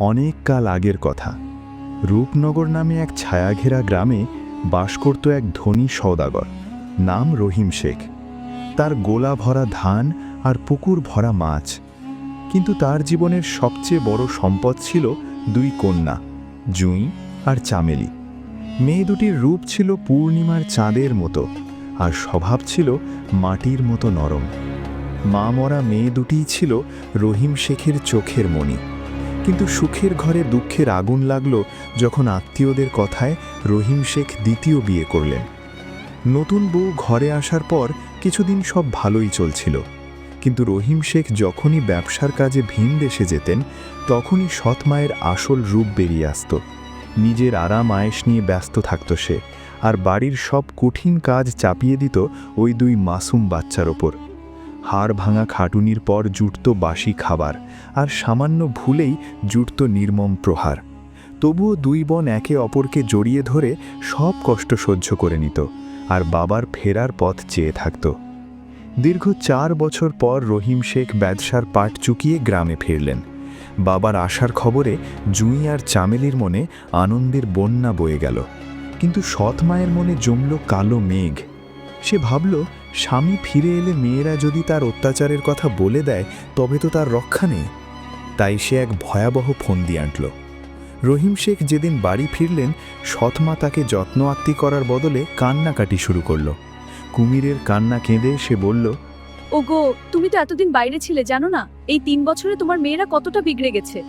অনেক কাল আগের কথা। রূপনগর নামে এক ছায়াঘেরা গ্রামে বাস করত এক ধনী সওদাগর, নাম রহিম শেখ। তার গোলা ভরা ধান আর পুকুর ভরা মাছ। কিন্তু তার জীবনের সবচেয়ে বড় সম্পদ ছিল দুই কন্যা, জুঁই আর চামেলি। মেয়ে দুটির রূপ ছিল পূর্ণিমার চাঁদের মতো আর স্বভাব ছিল মাটির মতো নরম। মা মরা মেয়ে দুটিই ছিল রহিম শেখের চোখের মণি। কিন্তু সুখের ঘরে দুঃখের আগুন লাগল যখন আত্মীয়দের কথায় রহিম শেখ দ্বিতীয় বিয়ে করলেন। নতুন বউ ঘরে আসার পর কিছুদিন সব ভালোই চলছিল। কিন্তু রহিম শেখ যখনই ব্যবসার কাজে ভিন দেশে যেতেন, তখনই সৎ মায়ের আসল রূপ বেরিয়ে আসত। নিজের আরাম আয়েস নিয়ে ব্যস্ত থাকত সে, আর বাড়ির সব কঠিন কাজ চাপিয়ে দিত ওই দুই মাসুম বাচ্চার ওপর। হাড় ভাঙা খাটুনির পর জুটত বাসি খাবার, আর সামান্য ভুলেই জুটত নির্মম প্রহার। তবুও দুই বোন একে অপরকে জড়িয়ে ধরে সব কষ্ট সহ্য করে নিত, আর বাবার ফেরার পথ চেয়ে থাকত। দীর্ঘ চার বছর পর রহিম শেখ ব্যবসার পাট চুকিয়ে গ্রামে ফিরলেন। বাবার আসার খবরে জুঁই আর চামেলির মনে আনন্দের বন্যা বয়ে গেল, কিন্তু সৎ মায়ের মনে জমল কালো মেঘ। সে ভাবল স্বামী ফিরে এলে মেয়েরা যদি তার অত্যাচারের কথা বলে দেয়, তবে তো তার রক্ষা নেই। তাই সে এক ভয়াবহ ফন্দি আঁটল। রহিম শেখ যেদিন বাড়ি ফিরলেন, সৎমা তাকে যত্ন আত্মি করার বদলে কান্নাকাটি শুরু করল। কুমিরের কান্না কেঁদে সে বলল, ওগো, তুমি তো এতদিন বাইরে ছিলে, জানো না? এই তিন বছরে তোমার মেয়েরা কতটা বিগড়ে গেছে।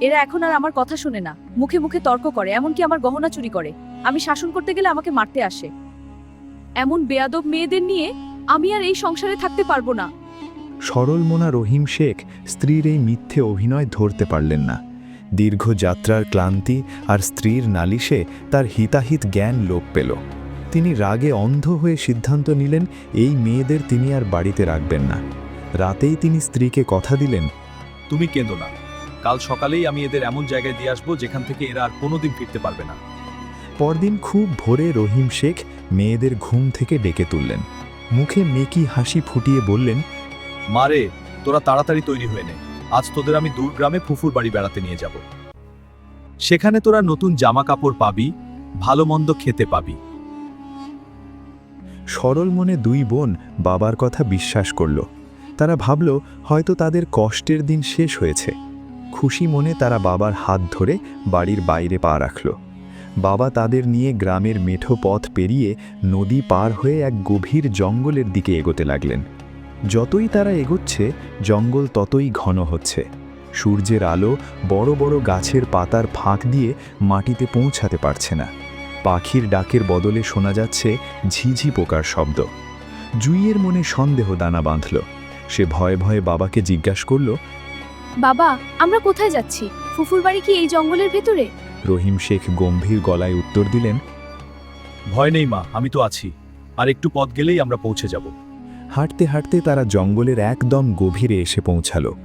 এরা এখন আর আমার কথা শোনে না। মুখে মুখে তর্ক করে, এমনকি আমার গহনা চুরি করে। আমি শাসন করতে গেলে আমাকে মারতে আসে। এমন বেয়াদব মেয়েদের নিয়ে আমি আর এই সংসারে থাকতে পারব না। সরল মোনা রহিম শেখ স্ত্রীর এই মিথ্যে অভিনয় ধরতে পারলেন না। দীর্ঘ যাত্রার ক্লান্তি আর স্ত্রীর নালিশে তার হিতাহিত জ্ঞান লোপ পেল। তিনি রাগে অন্ধ হয়ে সিদ্ধান্ত নিলেন এই মেয়েদের তিনি আর বাড়িতে রাখবেন না। রাতেই তিনি স্ত্রীকে কথা দিলেন তুমি কেঁদো না। কাল সকালেই আমি এদের এমন জায়গায় দিয়ে আসব যেখান থেকে এরা আর কোনোদিন ফিরতে পারবে না। পরদিন খুব ভোরে রহিম শেখ মেয়েদের ঘুম থেকে ডেকে তুললেন। মুখে মেকি হাসি ফুটিয়ে বললেন মারে তোরা তাড়াতাড়ি তৈরি হয়ে নে। আজ তোদের আমি দূর গ্রামে ফুফুর বাড়ি বেড়াতে নিয়ে যাব। সেখানে তোরা নতুন জামা কাপড় পাবি ভালো মন্দ খেতে পাবি। সরল মনে দুই বোন বাবার কথা বিশ্বাস করল। তারা ভাবল হয়তো তাদের কষ্টের দিন শেষ হয়েছে। খুশি মনে তারা বাবার হাত ধরে বাড়ির বাইরে পা রাখল। বাবা তাদের নিয়ে গ্রামের মেঠো পথ পেরিয়ে নদী পার হয়ে এক গভীর জঙ্গলের দিকে এগোতে লাগলেন। যতই তারা এগোচ্ছে, জঙ্গল ততই ঘন হচ্ছে। সূর্যের আলো বড় বড় গাছের পাতার ফাঁক দিয়ে মাটিতে পৌঁছাতে পারছে না। পাখির ডাকের বদলে শোনা যাচ্ছে ঝিঝি পোকার শব্দ। জুইয়ের মনে সন্দেহ দানা বাঁধল। সে ভয়ে ভয়ে বাবাকে জিজ্ঞাসা করল, বাবা, আমরা কোথায় যাচ্ছি? ফুফুর বাড়ি কি এই জঙ্গলের ভেতরে? রহিম শেখ গম্ভীর গলায় উত্তর দিলেন ভয় নেই মা আমি তো আছি। আর একটু পথ গেলেই আমরা পৌঁছে যাব। হাঁটতে হাঁটতে তারা জঙ্গলের একদম গভীরে এসে পৌঁছালো।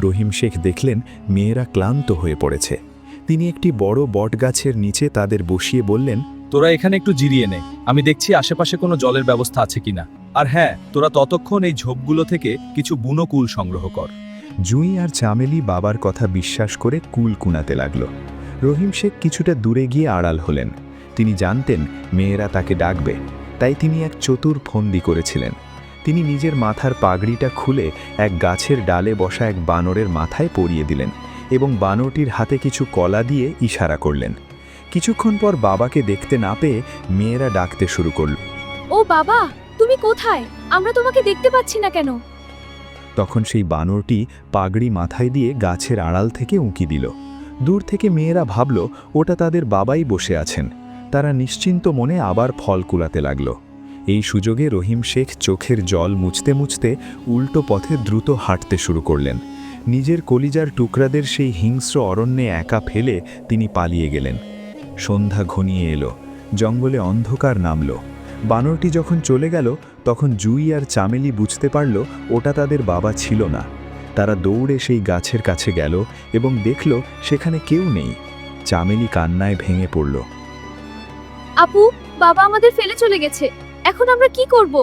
রহিম শেখ দেখলেন মেয়েরা ক্লান্ত হয়ে পড়েছে। তিনি একটি বড় বটগাছের নিচে তাদের বসিয়ে বললেন তোরা এখানে একটু জিরিয়ে নে। আমি দেখছি আশেপাশে কোনো জলের ব্যবস্থা আছে কিনা। আর হ্যাঁ তোরা ততক্ষণ এই ঝোপগুলো থেকে কিছু বুনো কুল সংগ্রহ কর। জুঁই আর চামেলি বাবার কথা বিশ্বাস করে কুল কুনাতে লাগল। রহিম শেখ কিছুটা দূরে গিয়ে আড়াল হলেন। তিনি জানতেন মেয়েরা তাকে ডাকবে। তাই তিনি এক চতুর ফন্দি করেছিলেন। তিনি নিজের মাথার পাগড়িটা খুলে এক গাছের ডালে বসা এক বানরের মাথায় পরিয়ে দিলেন এবং বানরটির হাতে কিছু কলা দিয়ে ইশারা করলেন। কিছুক্ষণ পর বাবাকে দেখতে না পেয়ে মেয়েরা ডাকতে শুরু করল। ও বাবা তুমি কোথায়? আমরা তোমাকে দেখতে পাচ্ছি না কেন? তখন সেই বানরটি পাগড়ি মাথায় দিয়ে গাছের আড়াল থেকে উঁকি দিল। দূর থেকে মেয়েরা ভাবল, ওটা তাদের বাবাই বসে আছেন। তারা নিশ্চিন্ত মনে আবার ফল কুলাতে লাগল। এই সুযোগে রহিম শেখ চোখের জল মুছতে মুছতে উল্টো পথে দ্রুত হাঁটতে শুরু করলেন। নিজের কলিজার টুকরাদের সেই হিংস্র অরণ্যে একা ফেলে তিনি পালিয়ে গেলেন। সন্ধ্যা ঘনিয়ে এলো, জঙ্গলে অন্ধকার নামল। বানরটি যখন চলে গেল, তখন জুই আর চামেলি বুঝতে পারল, ওটা তাদের বাবা ছিল না। তারা দৌড়ে সেই গাছের কাছে গেল এবং দেখল সেখানে কেউ নেই। চামেলি কান্নায় ভেঙে পড়ল। আপু বাবা আমাদের ফেলে চলে গেছে। এখন আমরা কি করব?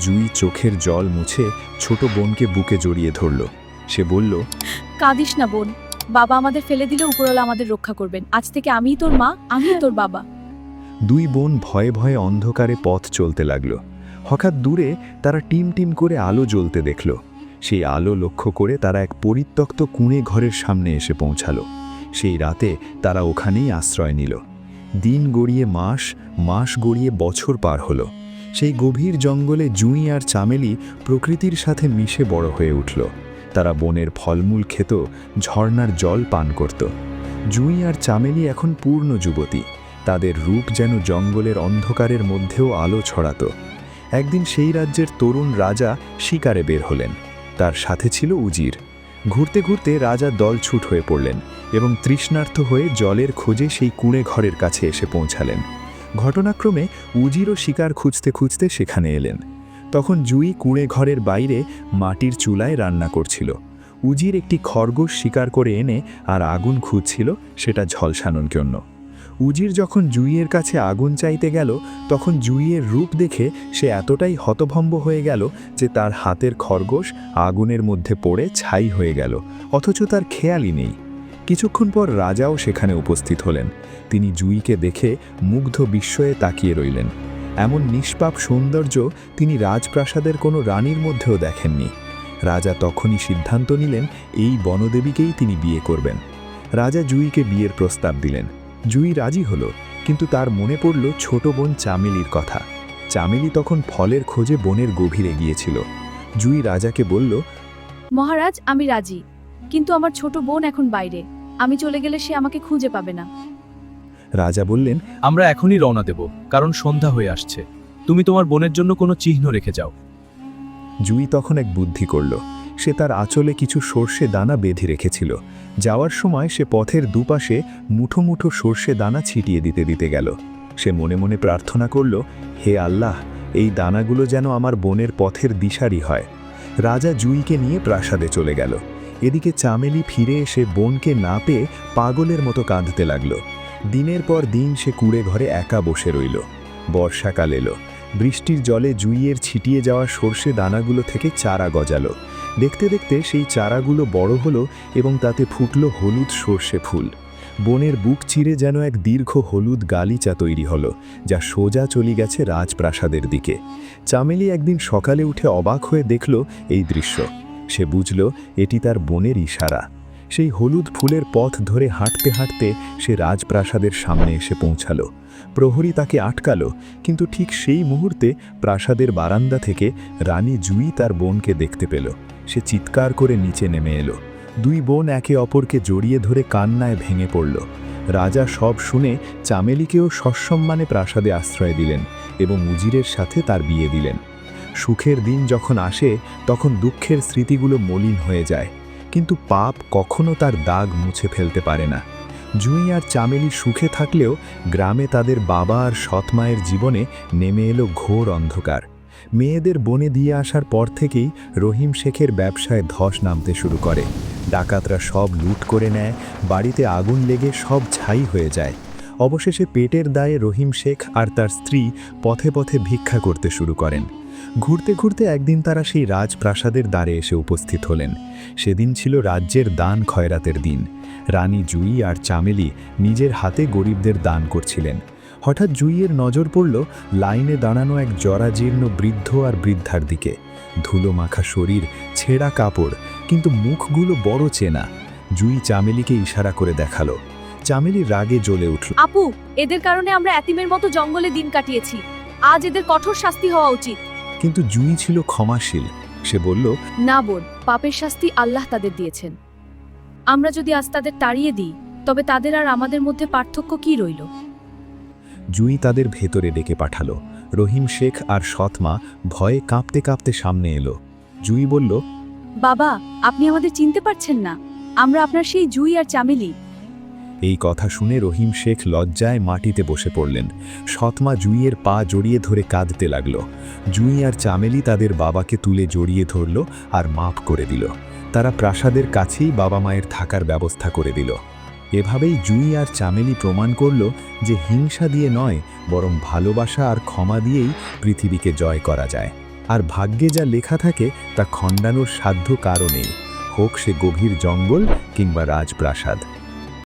জুই চোখের জল মুছে ছোট বোনকে বুকে জড়িয়ে ধরল। সে বলল কাঁদিস না বোন। বাবা আমাদের ফেলে দিলে উপরওয়ালা আমাদের রক্ষা করবেন। আজ থেকে আমিই তোর মা আমিই তোর বাবা। দুই বোন ভয়ে ভয়ে অন্ধকারে পথ চলতে লাগল। হঠাৎ দূরে তারা টিম টিম করে আলো জ্বলতে দেখল। সেই আলো লক্ষ্য করে তারা এক পরিত্যক্ত কুঁড়ে ঘরের সামনে এসে পৌঁছালো। সেই রাতে তারা ওখানেই আশ্রয় নিল। দিন গড়িয়ে মাস মাস গড়িয়ে বছর পার হলো। সেই গভীর জঙ্গলে জুঁই আর চামেলি প্রকৃতির সাথে মিশে বড় হয়ে উঠল। তারা বনের ফলমূল খেত ঝর্নার জল পান করত। জুঁই আর চামেলি এখন পূর্ণ যুবতী। তাদের রূপ যেন জঙ্গলের অন্ধকারের মধ্যেও আলো ছড়াতো। একদিন সেই রাজ্যের তরুণ রাজা শিকারে বের হলেন। তার সাথে ছিল উজির। ঘুরতে ঘুরতে রাজা দল ছুট হয়ে পড়লেন এবং তৃষ্ণার্থ হয়ে জলের খোঁজে সেই কুঁড়ে ঘরের কাছে এসে পৌঁছালেন। ঘটনাক্রমে উজিরও শিকার খুঁজতে খুঁজতে সেখানে এলেন। তখন জুই কুঁড়ে ঘরের বাইরে মাটির চুলায় রান্না করছিল। উজির একটি খরগোশ শিকার করে এনে আর আগুন খুঁজছিল, সেটা ঝলসানোর জন্য। উজির যখন জুইয়ের কাছে আগুন চাইতে গেল, তখন জুইয়ের রূপ দেখে সে এতটাই হতভম্ব হয়ে গেল যে তার হাতের খরগোশ আগুনের মধ্যে পড়ে ছাই হয়ে গেল, অথচ তার খেয়ালই নেই। কিছুক্ষণ পর রাজাও সেখানে উপস্থিত হলেন। তিনি জুইকে দেখে মুগ্ধ বিস্ময়ে তাকিয়ে রইলেন। এমন নিষ্পাপ সৌন্দর্য তিনি রাজপ্রাসাদের কোনো রানীর মধ্যেও দেখেননি। রাজা তখনই সিদ্ধান্ত নিলেন, এই বনদেবীকেই তিনি বিয়ে করবেন। রাজা জুইকে বিয়ের প্রস্তাব দিলেন। জুই রাজি হলো কিন্তু তার মনে পড়ল ছোট বোন চামেলির কথা। চামেলি তখন ফলের খোঁজে বনের গভীরে গিয়েছিল। জুই রাজাকে বলল মহারাজ আমি রাজি কিন্তু আমার ছোট বোন এখন বাইরে। আমি চলে গেলে সে আমাকে খুঁজে পাবে না। রাজা বললেন আমরা এখনই রওনা দেব কারণ সন্ধ্যা হয়ে আসছে। তুমি তোমার বোনের জন্য কোনো চিহ্ন রেখে যাও। জুই তখন এক বুদ্ধি করল সে তার আঁচলে কিছু সর্ষে দানা বেঁধে রেখেছিল। যাওয়ার সময় সে পথের দুপাশে মুঠো মুঠো সর্ষে দানা ছিটিয়ে দিতে দিতে গেল। সে মনে মনে প্রার্থনা করল, হে আল্লাহ, এই দানাগুলো যেন আমার বোনের পথের দিশারি হয়। রাজা জুইকে নিয়ে প্রাসাদে চলে গেল। এদিকে চামেলি ফিরে এসে বোনকে না পেয়ে পাগলের মতো কাঁদতে লাগল। দিনের পর দিন সে কুড়ে ঘরে একা বসে রইল। বর্ষাকাল এলো। বৃষ্টির জলে জুইয়ের ছিটিয়ে যাওয়া সর্ষে দানাগুলো থেকে চারা গজালো। দেখতে দেখতে সেই চারাগুলো বড় হলো এবং তাতে ফুটল হলুদ সর্ষে ফুল। বনের বুক চিরে যেন এক দীর্ঘ হলুদ গালিচা তৈরি হলো, যা সোজা চলে গেছে রাজপ্রাসাদের দিকে। চামেলি একদিন সকালে উঠে অবাক হয়ে দেখল এই দৃশ্য। সে বুঝল, এটি তার বনের ইশারা। সেই হলুদ ফুলের পথ ধরে হাঁটতে হাঁটতে সে রাজপ্রাসাদের সামনে এসে পৌঁছালো। প্রহরী তাকে আটকালো, কিন্তু ঠিক সেই মুহূর্তে প্রাসাদের বারান্দা থেকে রানী জুই তার বোনকে দেখতে পেল। সে চিৎকার করে নিচে নেমে এলো। দুই বোন একে অপরকে জড়িয়ে ধরে কান্নায় ভেঙে পড়ল। রাজা সব শুনে চামেলিকেও সসম্মানে প্রাসাদে আশ্রয় দিলেন এবং উজিরের সাথে তার বিয়ে দিলেন। সুখের দিন যখন আসে, তখন দুঃখের স্মৃতিগুলো মলিন হয়ে যায়, কিন্তু পাপ কখনো তার দাগ মুছে ফেলতে পারে না। জুঁই আর চামেলি সুখে থাকলেও গ্রামে তাদের বাবা আর সৎমায়ের জীবনে নেমে এলো ঘোর অন্ধকার। মেয়েদের বনে দিয়ে আসার পর থেকেই রহিম শেখের ব্যবসায় ধস নামতে শুরু করে। ডাকাতরা সব লুট করে নেয়, বাড়িতে আগুন লেগে সব ছাই হয়ে যায়। অবশেষে পেটের দায়ে রহিম শেখ আর তার স্ত্রী পথে পথে ভিক্ষা করতে শুরু করেন। ঘুরতে ঘুরতে একদিন তারা সেই রাজপ্রাসাদের দ্বারে এসে উপস্থিত হলেন। সেদিন ছিল রাজ্যের দান খয়রাতের দিন। রানী জুই আর চামেলি নিজের হাতে গরিবদের দান করছিলেন। হঠাৎ জুইয়ের নজর পড়ল লাইনে দাঁড়ানো এক জরাজীর্ণ বৃদ্ধ আর বৃদ্ধার দিকে। ধুলো মাখা শরীর ছেঁড়া কাপড় কিন্তু মুখগুলো বড় চেনা। জুই চামেলিকে ইশারা করে দেখাল। চামেলি রাগে জ্বলে উঠল। আপু এদের কারণে আমরা এতিমের মতো জঙ্গলে দিন কাটিয়েছি। আজ এদের কঠোর শাস্তি হওয়া উচিত। কিন্তু জুই ছিল ক্ষমাশীল। সে বলল না বোন পাপের শাস্তি আল্লাহ তাদের দিয়েছেন। আমরা যদি আজ তাদের তাড়িয়ে দিই তবে তাদের আর আমাদের মধ্যে পার্থক্য কি রইল? জুই তাদের ভেতরে ডেকে পাঠালো। রহিম শেখ আর সৎমা ভয়ে কাঁপতে কাঁপতে সামনে এলো। জুই বলল বাবা আপনি আমাদের চিনতে পারছেন না। আমরা আপনার সেই জুই আর চামেলি। এই কথা শুনে রহিম শেখ লজ্জায় মাটিতে বসে পড়লেন। সৎমা জুইয়ের পা জড়িয়ে ধরে কাঁদতে লাগল। জুই আর চামেলি তাদের বাবাকে তুলে জড়িয়ে ধরল আর মাফ করে দিল। তারা প্রাসাদের কাছেই বাবা মায়ের থাকার ব্যবস্থা করে দিল। এভাবেই জুঁই আর চামেলি প্রমাণ করল যে হিংসা দিয়ে নয়, বরং ভালোবাসা আর ক্ষমা দিয়েই পৃথিবীকে জয় করা যায়। আর ভাগ্যে যা লেখা থাকে তা খণ্ডানোর সাধ্য কারণেই হোক সে গভীর জঙ্গল কিংবা রাজপ্রাসাদ।